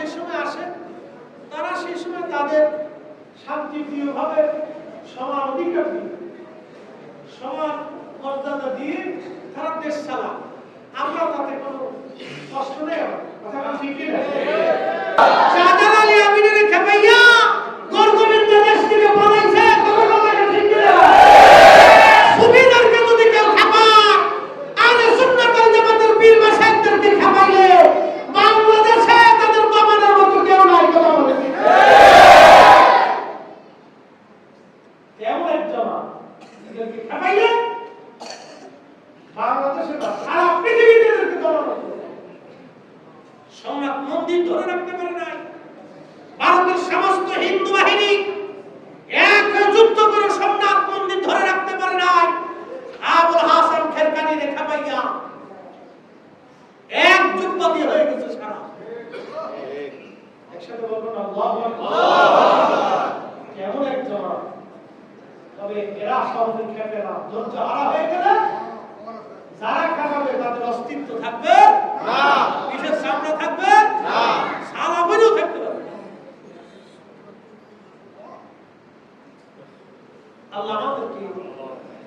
যে সময় আসে, তারা সেই সময় তাদের শান্তিপ্রিয়ভাবে সমান অধিকার দিয়ে সমান মর্যাদা দিয়ে তারা দেশ চালা আমরা তাতে কোনো কষ্ট নেই। কথা আমিনের খেপাইয়া গর্গবিন্দ দেশ থেকে বানাইছে কথা বলা ঠিক কি না? সুবিধারকে যদি কেউ খেপায়, আহলে সুন্নাত ওয়াল জামাতের পীর মাশায়েখদেরকে খেপাইলে বাংলাদেশে তাদের দমানোর মতো কেউ নাই কথা বলে ঠিক না? কেমন এক জামাত এদেরকে খেপাইলে বাংলাদেশে না সারা পৃথিবীতে এদেরকে দমানো সম্রাট মন্দির ধরে রাখতে পারে নাই। ভারতের সমস্ত হিন্দু বাহিনী এক যুদ্ধ করে সোমনাথ মন্দির ধরে রাখতে পারে নাই। আবুল হাসান খেরকানি রেখা পাইয়া এক যুগপতি হয়ে গেছে সারা। একসাথে বলবেন আল্লাহু কেমন এক তবে এরা সহজে খেপে না। ধৈর্য হারা হয়ে গেলে যারা খাবে তাদের অস্তিত্ব থাকবে? না। পিঠের চামড়া থাকবে? না। সারা বইও থাকতে পারবে আল্লাহ আমাদেরকে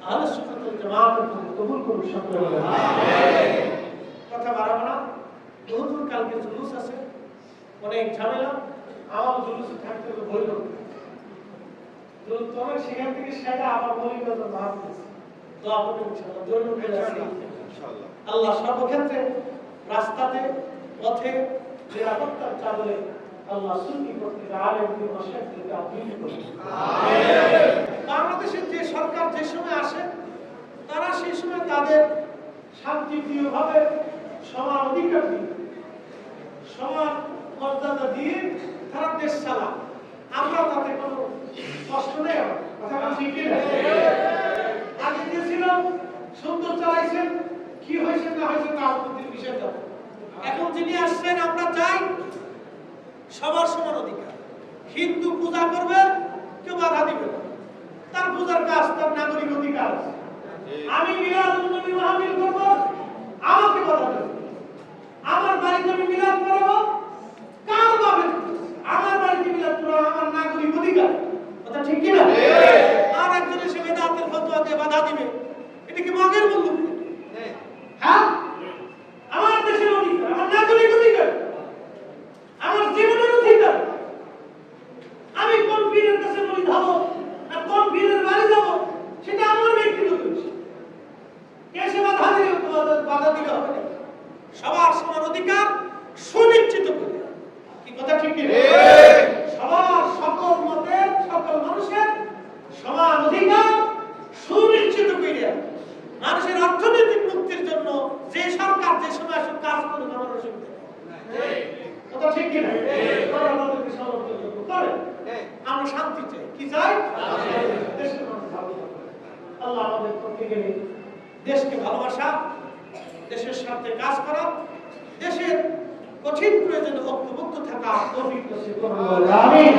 আহলে সুন্নাত ওয়াল জামাতের প্রতি কবুল করুন সকলে আমিন। কথা বাড়াবো না। বহুদূর কালকে জুলুস আছে অনেক ঝামেলা। আমার জুলুসে থাকতে হবে ভয় করবে তো অনেক সেখান থেকে সেটা আবার বলি না তো ভাব দোয়া করবেন ইনশাআল্লাহ জরুরি করে আছে ইনশাআল্লাহ আল্লাহ সর্বক্ষেত্রে রাস্তাতে পথে নিরাপত্তার চাদরে আল্লাহ সুন্নি করতে করুন বাংলাদেশের যে সরকার যে সময় আসে তারা সেই সময় তাদের শান্তিপ্রিয়ভাবে সমান অধিকার দিয়ে সমান মর্যাদা দিয়ে তারা দেশ চালা আমরা তাতে কোনো কষ্ট নেই কথা ঠিক সুন্দর চালাইছেন। কি হয়েছে না হয়েছে তা আপনাদের বিষয় যাবে এখন যিনি আসছেন আমরা চাই সবার সমান অধিকার। হিন্দু পূজা করবে কেউ বাধা দিবে না। তার পূজার কাজ তার নাগরিক অধিকার আছে। আমি মিলাদ নবী মাহফিল করব আমাকে বাধা দেবে। আমার বাড়িতে আমি মিলাদ করাবো কার আমার বাড়িতে মিলাদ করাবো আমার নাগরিক অধিকার। কথা ঠিক কি না আর একজন এসে বেদাতের ফতোয়াকে বাধা দিবে এটা কি মগের বন্ধু হ্যাঁ আমার দেশের অধিকার আমার নাগরিক অধিকার আমার জীবনের অধিকার আমি কোন পীরের কাছে বলি ধাবো আর কোন পীরের বাড়ি যাব সেটা আমার ব্যক্তিগত বিষয় কে সে বাধা দিলে বাধা- বাধা দিলে হবে না সবার সমান অধিকার সুনিশ্চিত করে কি কথা ঠিক কি না? ঠিক। সবার সকল মতের সকল মানুষের সমান অধিকার সুনিশ্চিত করে মানুষের অর্থনৈতিক মুক্তির জন্য যে সরকার যে সময় আসুক কাজ করুক আমার অসুবিধা কথা ঠিক করবে। করে আমরা শান্তি চাই। কি চাই? দেশের মানুষ ভালো আল্লাহ আমাদের প্রত্যেকে দেশকে ভালোবাসা দেশের স্বার্থে কাজ করা দেশের কঠিন প্রয়োজনে ঐক্যবদ্ধ থাকা তৌফিক নসিব করুন। আমিন।